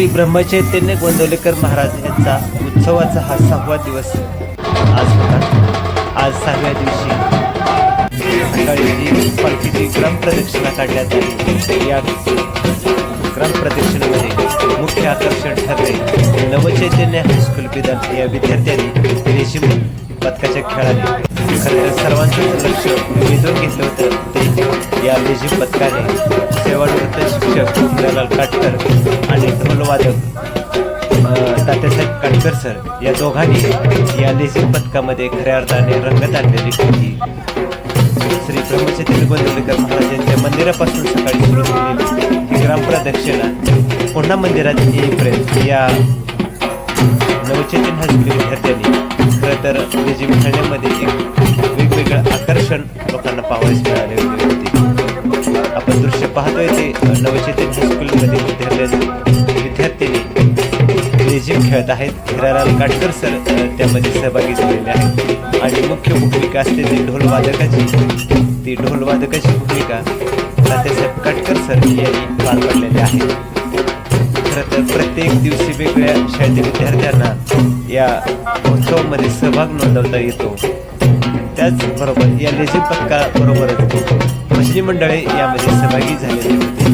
श्री ब्रह्मचैतन्य गोंदवलेकर महाराज यांचा उत्सवाचा हा सहावा दिवस आज होता आज सहाव्या दिवशी सकाळी पालखीची ग्रामप्रदक्षिणा काढण्यात आली. या ग्रामप्रदक्षिणेमध्ये मुख्य आकर्षण ठरले नवचैतन्य हायस्कूल विधान या विद्यार्थ्यांनी रेशीम पदकाच्या खेळाने खरं सर्वांचं लक्ष वेधून घेतलं होतं. ते या रेशीम पदकाने सेवानिवृत्त शिक्षक हिरालाल काटकर आणि ढोलवादक तात्यासाहेब काटकर सर या दोघांनी या लेझिम पथकामध्ये खऱ्या अर्थाने रंगत आणलेली होती श्री ब्रह्मचैतन्य गोंदवलेकर महाराजांच्या मंदिरापासून सकाळी सुरू झालेली ही ग्रामप्रदक्षिणा पुन्हा मंदिरात येईपर्यंत या नवचैतन्य हायस्कूल विद्यार्थ्यांनी खरं तर लेझिम खेळण्यामध्ये एक वेगवेगळं आकर्षण लोकांना पाहावयास मिळाले होते. आपण दृश्य पाहतोय ते नवचैतन्य हायस्कूलमध्ये विद्यार्थ्यांनी विद्यार्थ्यांनी लेझिम खेळत आहेत. हिरालाल काटकर सर त्यामध्ये सहभागी झालेले आहेत. आणि मुख्य भूमिका असते ती ढोलवादकाची ती ढोलवादकाची भूमिका तात्यासाहेब काटकर सर यांनी पार पाडलेली आहे. खरं तर प्रत्येक दिवशी वेगळ्या शाळेतील विद्यार्थ्यांना या उत्सवामध्ये सहभाग नोंदवता येतो. त्याचबरोबर या लेझिम पथकाबरोबरच भजनी मंडळे यामध्ये सहभागी झालेली होते.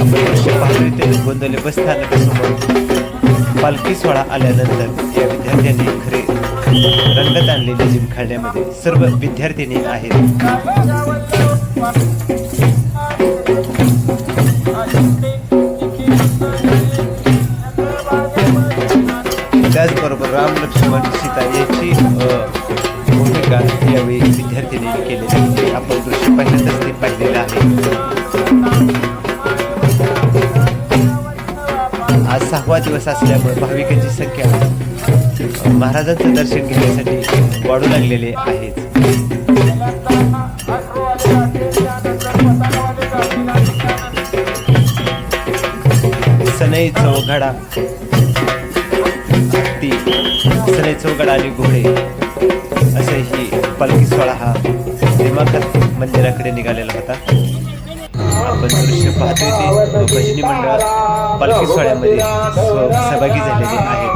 आपण पाहतोय ते गोंदले बस स्थानकासमोर पालखी सोहळा आल्यानंतर या विद्यार्थ्यांनी खरे रंगत आणलेले लेझिम सर्व विद्यार्थिनी आहेत. त्याचबरोबर राम लक्ष्मण सीता याची भूमिका यावेळी विद्यार्थ्यांनी केलेली आपण दृश्य आज सहावा दिवस असल्यामुळे भाविकांची संख्या महाराजांचं दर्शन घेण्यासाठी वाढू लागलेले आहेत. सनई चौघडा ती सनई चौघडा आणि घोडे असे ही पालखी सोळा हा दिमाखात मंदिराकडे निघालेला होता. आपण दृश्य पाहतोय ते भजनी मंडळ पालखी सोहळ्यामध्ये सहभागी झालेले आहेत.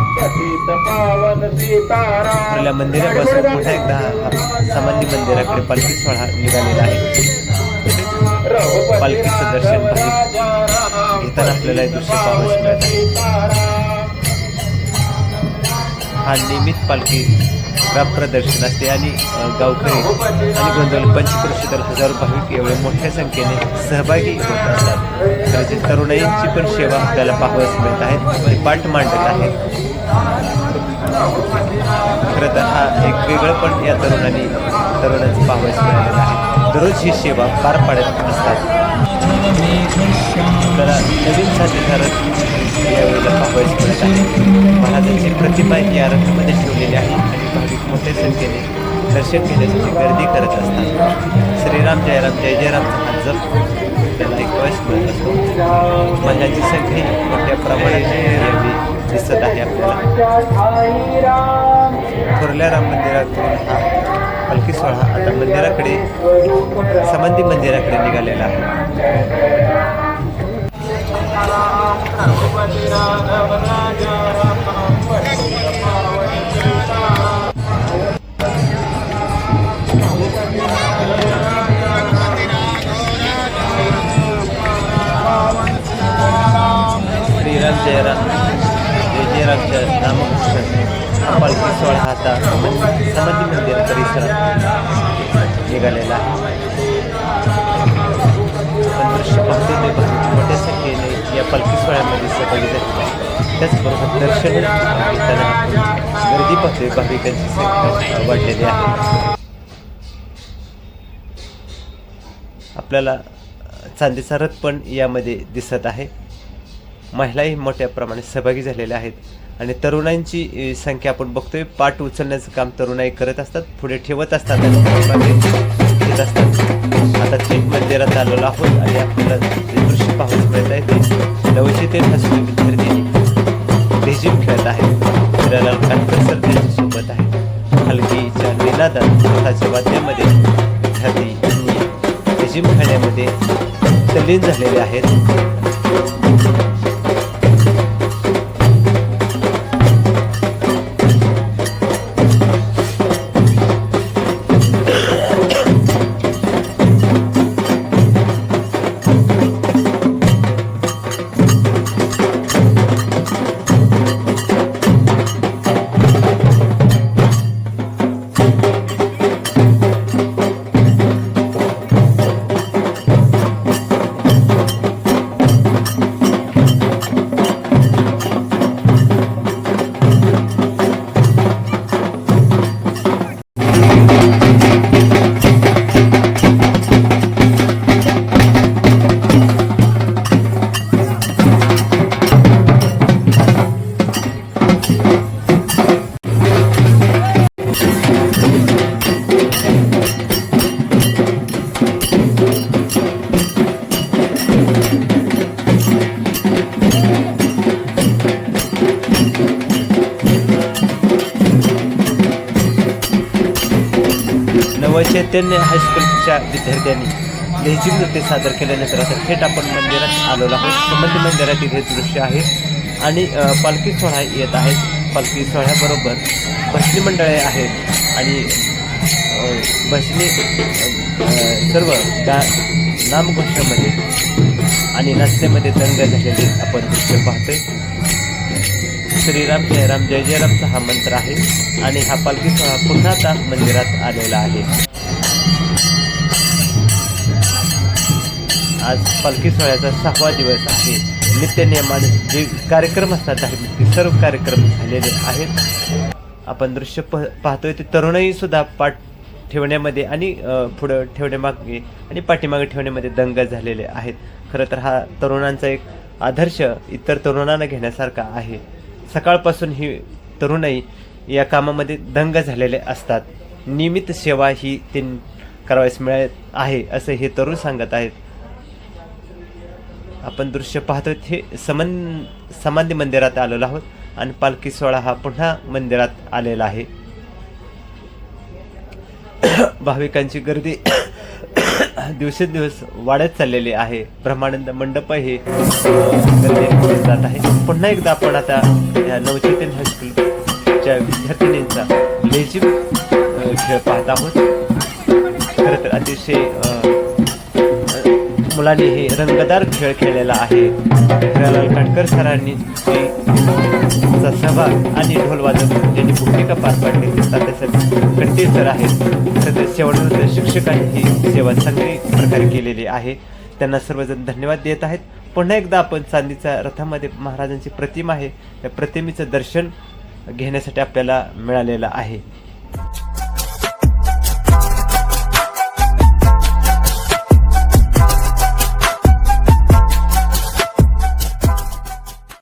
आपल्या मंदिरापासून पुन्हा एकदा सामान्य मंदिराकडे पालखी सोहळा निघालेला आहे. पालखीचं दर्शन घेताना आपल्याला दृश्य पाहावयास मिळत आहे. हा नियमित पालखी ग्रामप्रदर्शन असते आणि गावकरी आणि गोंधळ पंचक्रोशीतर हजारो भाविक एवढे मोठ्या संख्येने सहभागी होत असतात. त्याचे तरुणाईंची पण सेवा आपल्याला पाहावयास मिळत आहेत ते पाठ मांडत आहेत खरं तर हा एक वेगळं पण या तरुणांनी तरुणांचं पाहावयास मिळालेलं आहे. दररोज ही सेवा पार पाडत असतात. आपल्याला नवीन साथीदारक यावेळेला पाहावयास मिळत आहे. महाराजांची प्रतिमा या रथामध्ये ठेवलेली आहे आणि भाविक मोठ्या संख्येने दर्शन घेण्यासाठी गर्दी करत असतात. श्रीराम जयराम जय जयरामचा हा जप. त्यांना ऐकवायस मिळत असतो. महिलांची संख्या मोठ्या प्रमाणात यावेळी दिसत आहे आपल्याला. थोरल्या राम मंदिरातून हा पालखी सोहळा आता मंदिराकडे समाधी मंदिराकडे निघालेला आहे. श्रीराम जयराम जय जयरामच्या नामकृष्ण पालखी सोहळा हा आता समाधी मंदिर परिसरात निघालेला आहे. दृश्य ते मोठ्या संख्येने या पालखी सोहळ्यामध्ये सहभागी झाले. त्याचबरोबर दर्शन घेताना गर्दी पाहते भाविकांची संख्या वाढलेली आहे. आपल्याला चांदीचा रथ पण यामध्ये दिसत आहे. महिलाही मोठ्या प्रमाणात सहभागी झालेल्या आहेत. आणि तरुणांची संख्या आपण बघतोय. पाठ उचलण्याचं काम तरुणाई करत असतात पुढे ठेवत असतात आणि घेत असतात. आता थेट मंदिरात आलेलो आहोत आणि आपल्याला दृश्य पाहून मिळत आहे. ते नवचिते हसू विद्यार्थी रेजिम खेळत आहेत. फिरायला काटकर सर त्यांच्यासोबत आहे हलकीच्या निनादात स्वतःच्या वाद्यामध्ये विद्यार्थी रेजिम खेळण्यामध्ये तल्लीन झालेले आहेत. चैतन्य हायस्कूलच्या विद्यार्थ्यांनी लेझिम नृत्य सादर केल्यानंतर आता थेट आपण मंदिरात आलेलो आहोत. संबंधी मंदिरातील हे दृश्य आहे. आणि पालखी सोहळा येत आहे. पालखी सोहळ्याबरोबर भजनी मंडळे आहेत. आणि भजनी सर्व त्या नामघोषामध्ये आणि नाचण्यामध्ये दंग झालेले आपण दृश्य पाहतोय. श्रीराम जय राम जय जयरामचा हा मंत्र आहे. आणि हा पालखी सोहळा पुन्हा आता मंदिरात आलेला आहे. आज पालखी सोहळ्याचा सहावा दिवस आहे. नित्यनियमाने जे कार्यक्रम असतात धार्मिक ते सर्व कार्यक्रम झालेले आहेत. आपण दृश्य प पाहतोय ते तरुणही सुद्धा पाठ ठेवण्यामध्ये आणि पुढं ठेवण्यामागे आणि पाठीमागे ठेवण्यामध्ये दंग झालेले आहेत. खरं तर हा तरुणांचा एक आदर्श इतर तरुणांना घेण्यासारखा आहे. सकाळपासून ही तरुणाई या कामामध्ये दंग झालेले असतात. नियमित सेवा ही ते करावयास मिळत आहे असं हे तरुण सांगत आहेत. आपण दृश्य पाहतोय हे समन समाधी मंदिरात आलेलो आहोत. आणि पालखी सोहळा हा पुन्हा मंदिरात आलेला आहे. भाविकांची गर्दी दिवसेंदिवस वाढत चाललेली आहे. ब्रह्मानंद मंडप हे जात आहे. पुन्हा एकदा आपण आता या नवचेतन हायस्कूलच्या विद्यार्थिनींचा लेझिम खेळ पाहत आहोत. खरं तर अतिशय अं, हे रंगदार खेळ खेळलेला आहे. हिरालाल काटकर सरांनी हे सहभाग आणि ढोलवादक यांनी भूमिका पार पाडली तात्यासाहेब कंटे सर आहेत. तसेच शेवटनंतर शिक्षकांनी ही सेवा चांगली प्रकारे केलेली आहे. त्यांना सर्वजण धन्यवाद देत आहेत. पुन्हा एकदा आपण चांदीच्या रथामध्ये महाराजांची प्रतिमा आहे. त्या प्रतिमेचं दर्शन घेण्यासाठी आपल्याला मिळालेलं आहे.